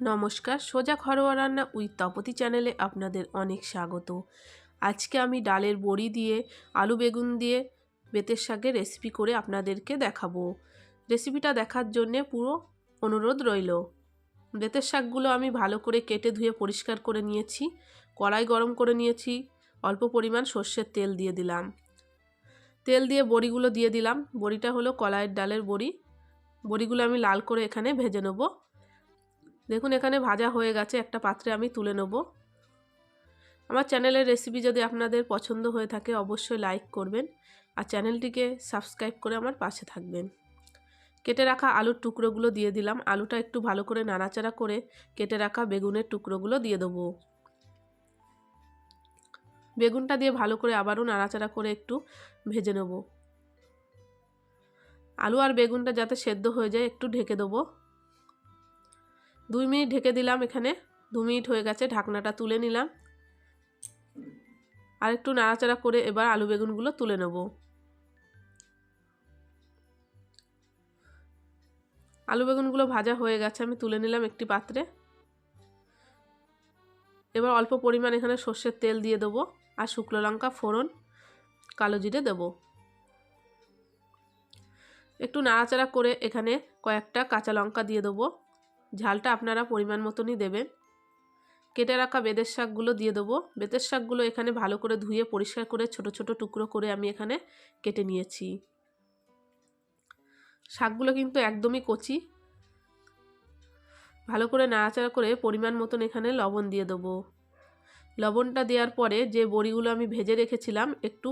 নমস্কার, সোজা ঘরোয়া রান্না উইথ তপতি চ্যানেলে আপনাদের অনেক স্বাগত। আজকে আমি ডালের বড়ি দিয়ে, আলু বেগুন দিয়ে, বেতের শাকের রেসিপি করে আপনাদেরকে দেখাবো। রেসিপিটা দেখার জন্যে পুরো অনুরোধ রইল। বেতের শাকগুলো আমি ভালো করে কেটে ধুয়ে পরিষ্কার করে নিয়েছি, কড়াই গরম করে নিয়েছি, অল্প পরিমাণ সর্ষের তেল দিয়ে দিলাম। তেল দিয়ে বড়িগুলো দিয়ে দিলাম। বড়িটা হলো কলাইয়ের ডালের বড়ি। বড়িগুলো আমি লাল করে এখানে ভেজে নেব। দেখুন, এখানে ভাজা হয়ে গেছে, একটা পাত্রে আমি তুলে নেব। আমার চ্যানেলের রেসিপি যদি আপনাদের পছন্দ হয়ে থাকে, অবশ্যই লাইক করবেন আর চ্যানেলটিকে সাবস্ক্রাইব করে আমার পাশে থাকবেন। কেটে রাখা আলুর টুকরোগুলো দিয়ে দিলাম। আলুটা একটু ভালো করে নাড়াচাড়া করে কেটে রাখা বেগুনের টুকরোগুলো দিয়ে দেবো। বেগুনটা দিয়ে ভালো করে আবারও নাড়াচাড়া করে একটু ভেজে নেব। আলু আর বেগুনটা যাতে সেদ্ধ হয়ে যায়, একটু ঢেকে দেবো। দুই মিনিট ঢেকে দিলাম এখানে। দু মিনিট হয়ে গেছে, ঢাকনাটা তুলে নিলাম। আর একটু নাড়াচাড়া করে এবার আলু বেগুনগুলো তুলে নেব। আলু বেগুনগুলো ভাজা হয়ে গেছে, আমি তুলে নিলাম একটি পাত্রে। এবার অল্প পরিমাণ এখানে সর্ষের তেল দিয়ে দেবো আর শুকনো লঙ্কা, ফোড়ন, কালো জিরে দেবো। একটু নাড়াচাড়া করে এখানে কয়েকটা কাঁচা লঙ্কা দিয়ে দেবো। ঝালটা আপনারা পরিমাণ মতনই দেবেন। কেটে রাখা বেদের শাকগুলো দিয়ে দেবো। বেতের শাকগুলো এখানে ভালো করে ধুয়ে পরিষ্কার করে ছোট ছোট টুকরো করে আমি এখানে কেটে নিয়েছি। শাকগুলো কিন্তু একদমই কচি। ভালো করে নাড়াচাড়া করে পরিমাণ মতন এখানে লবণ দিয়ে দেবো। লবণটা দেওয়ার পরে যে বড়িগুলো আমি ভেজে রেখেছিলাম একটু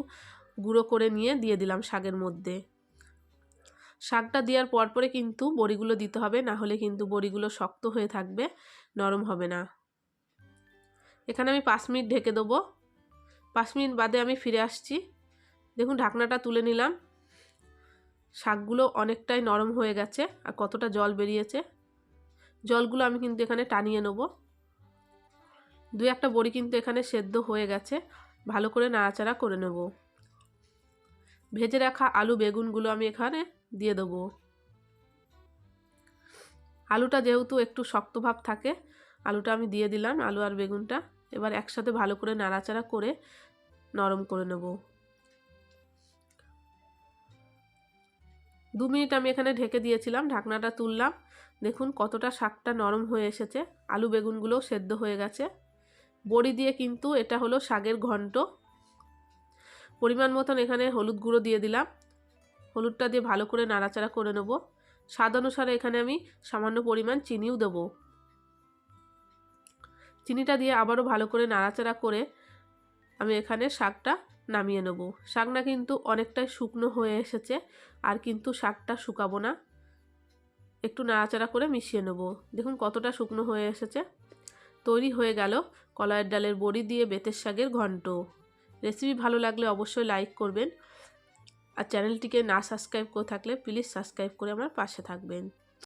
গুঁড়ো করে নিয়ে দিয়ে দিলাম শাকের মধ্যে। শাকটা দেওয়ার পর পরে কিন্তু বড়িগুলো দিতে হবে, না হলে কিন্তু বড়িগুলো শক্ত হয়ে থাকবে, নরম হবে না। এখানে আমি পাঁচ মিনিট ঢেকে দেবো। পাঁচ মিনিট বাদে আমি ফিরে আসছি। দেখুন, ঢাকনাটা তুলে নিলাম। শাকগুলো অনেকটাই নরম হয়ে গেছে আর কতটা জল বেরিয়েছে। জলগুলো আমি কিন্তু এখানে টানিয়ে নেব। দু একটা বড়ি কিন্তু এখানে সেদ্ধ হয়ে গেছে। ভালো করে নাড়াচাড়া করে নেব। ভেজে রাখা আলু বেগুনগুলো আমি এখানে দিয়ে দেবো। আলুটা যেহেতু একটু শক্ত ভাব থাকে, আলুটা আমি দিয়ে দিলাম, আলু আর বেগুনটা। এবার একসাথে ভালো করে নাড়াচাড়া করে নরম করে নেব। দু মিনিট আমি এখানে ঢেকে দিয়েছিলাম, ঢাকনাটা তুললাম। দেখুন কতটা শাকটা নরম হয়ে এসেছে। আলু বেগুনগুলোও সেদ্ধ হয়ে গেছে। বড়ি দিয়ে কিন্তু এটা হলো শাকের ঘন্ট। পরিমাণ মতন এখানে হলুদ গুঁড়ো দিয়ে দিলাম। হলুদটা দিয়ে ভালো করে নাড়াচাড়া করে নেব। স্বাদ অনুসারে এখানে আমি সামান্য পরিমাণ চিনিও দেবো। চিনিটা দিয়ে আবারও ভালো করে নাড়াচাড়া করে আমি এখানে শাকটা নামিয়ে নেব। শাকটা কিন্তু অনেকটাই শুকনো হয়ে এসেছে, আর কিন্তু শাকটা শুকাবো না। একটু নাড়াচাড়া করে মিশিয়ে নেব। দেখুন কতটা শুকনো হয়ে এসেছে। তৈরি হয়ে গেল কলাইয়ের ডালের বড়ি দিয়ে বেতের শাকের ঘন্ট। রেসিপি ভালো লাগলে অবশ্যই লাইক করবেন। আর চ্যানেলটিকে না সাবস্ক্রাইব করে থাকলে প্লিজ সাবস্ক্রাইব করে আমার পাশে থাকবেন।